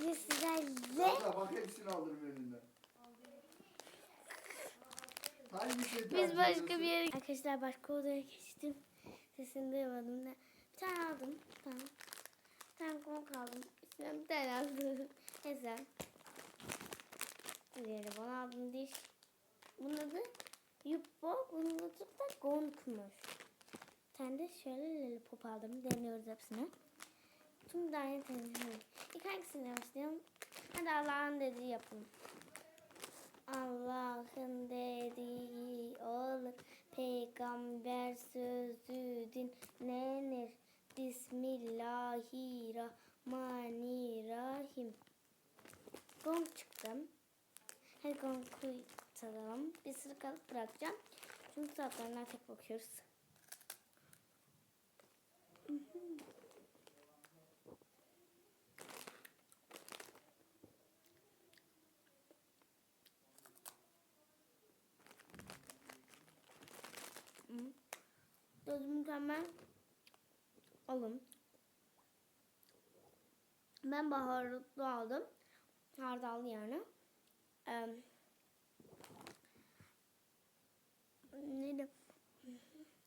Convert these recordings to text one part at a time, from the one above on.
Bugün sizlerle Valla bak hepsini alırım elinden. Hangisini biz tercih başka bir yere arkadaşlar başka odaya geçtim. Sesini duymadım da. Bir tane aldım. Tamam. Bir tane konk aldım. İçinden bir tane aldım. Neyse. Diğeri bana aldım diş. Bunun adı Yuppo. Bunun adı da Gonk'muş. Bir tane de şöyle lollipop aldım. Deniyoruz hepsini. Tüm tane temizliyorum. İlk hangisiyle başlayalım? Hadi Allah'ın dediği yapalım. Allah'ın dediği olur. Peygamber sözü dinlenir. Bismillahirrahmanirrahim. Gong çıktım. Hadi gongu çalalım. Bir sırı kalıp bırakacağım. Çünkü saatlerden tek bakıyoruz. Tadı mükemmel. Alın. Ben baharatlı aldım. Hardallı yani. Ee, neydi?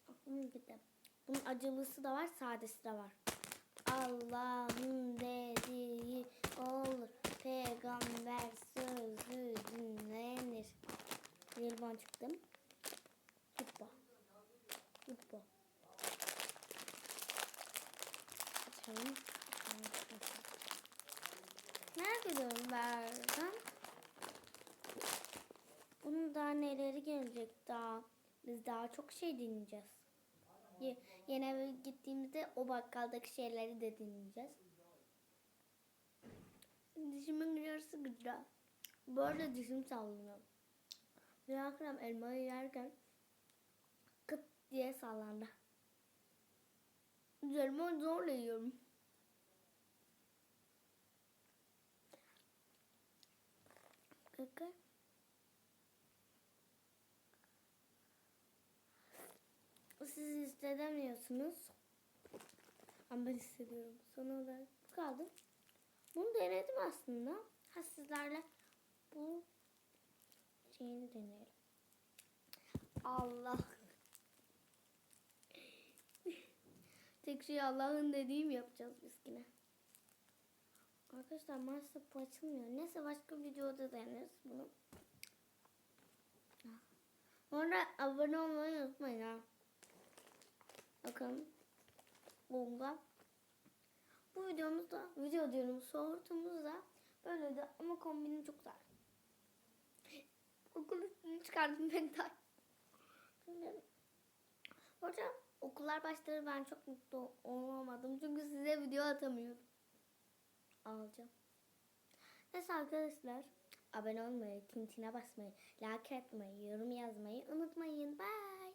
Aklım gitti. Bunun acılısı da var, sadesi de var. Allah'ın dediği olur. Peygamber sözü dinlenir. Yelban çıktım. Yuppa. Yuppa. Merak ediyorum ben. Bunun daha neleri gelecek daha. Biz daha çok şey dinleyeceğiz. Ye- yeni eve gittiğimizde o bakkaldaki şeyleri de dinleyeceğiz. Dişimin yarısı güzel. Bu arada dişim sallanıyor. Bir akşam elmayı yerken kıt diye sallandı. Üzerime zorla. Kaka. Siz hissedemiyorsunuz. Ama ben hissediyorum. Son olarak bu kaldı. Bunu denedim aslında. Ha sizlerle bu şeyini deneyelim. Allah. Tek şey Allah'ın dediğim yapacağız biz yine. Arkadaşlar maalesef bu açılmıyor. Neyse başka videoda deneriz bunu. Bu arada abone olmayı unutmayın ha. Bakın. Bomba. Bu videomuzda, video diyorum soğurtumuzda böyle de ama kombini çok güzel. Okul üstünü çıkardım ben de. Şimdi, arada okullar başları ben çok mutlu olamadım çünkü size video atamıyorum. Alacağım. Neyse arkadaşlar abone olmayı, tintine basmayı, like atmayı, yorum yazmayı unutmayın. Bye.